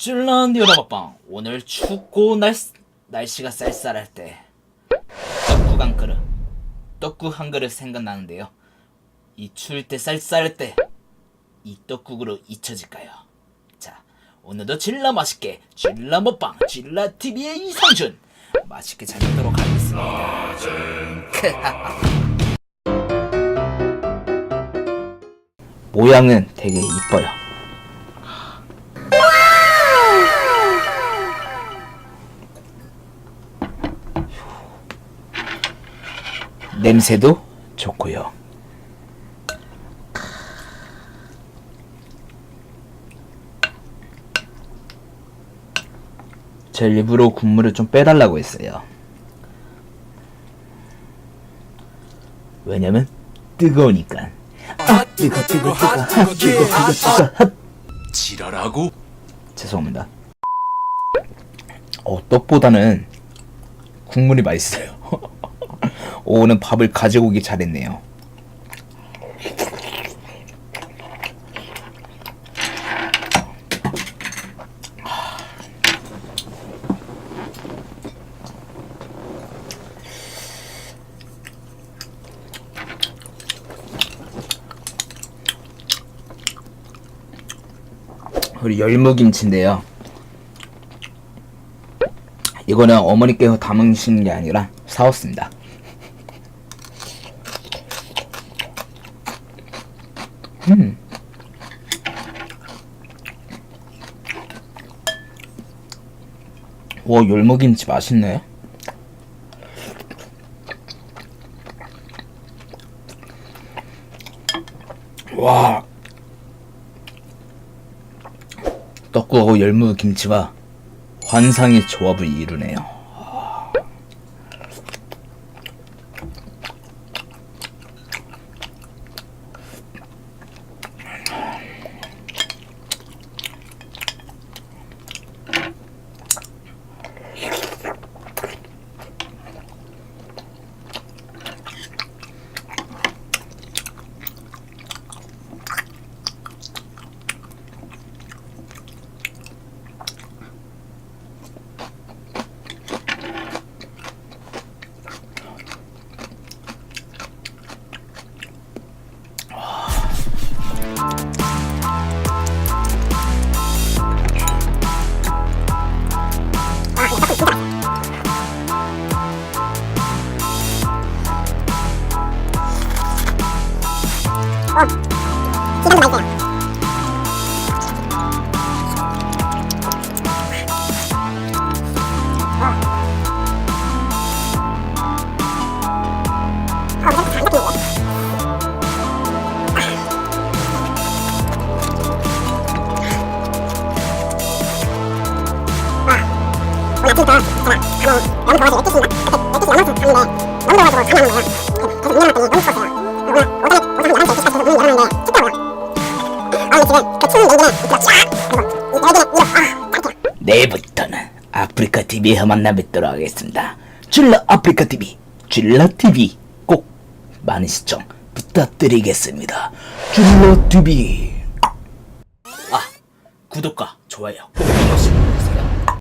찔러는 요다박방 오늘 춥고 날, 날씨가 쌀쌀할 때. 떡국 한 그릇. 떡국 한 그릇 생각나는데요. 이 추울 때 쌀쌀할 때 이 떡국으로 잊혀질까요? 자 오늘도 질라 맛있게 질라 먹방 질라 TV의 이상준. 맛있게 잘 먹도록 하겠습니다. 모양은 되게 이뻐요. 냄새도 좋고요. 제일 일부러 국물을 좀 빼달라고 했어요. 왜냐면 뜨거우니까. 아 뜨거 뜨거 뜨거 아 뜨거 뜨거 뜨거 뜨거 지랄하고 죄송합니다. 어, 떡보다는 국물이 맛있어요. 오는 밥을 가지고 오기 잘했네요. 우리 열무김치인데요. 이거는 어머니께서 담으신 게 아니라 사왔습니다. 음. 와 열무김치 맛있네. 와. 떡국하고 열무김치가 환상의 조합을 이루네요. 一般都来这样啊好我们再卡一个点哇我俩配合看吧他们能不能给我点个支持呢嘿嘿来支持能不能他们来能他们让他们来啊他怎么那么多人能复合啊 그냥 그치는 냉기랑 이렇게 쫙 그리고 여기는 위로 아 내일부터는 아프리카 TV에서 만나 뵙도록 하겠습니다. 줄라 아프리카 TV, 줄라 TV 꼭 많은 시청 부탁드리겠습니다. 줄라 TV. 아 구독과 좋아요 꼭 눌러주세요.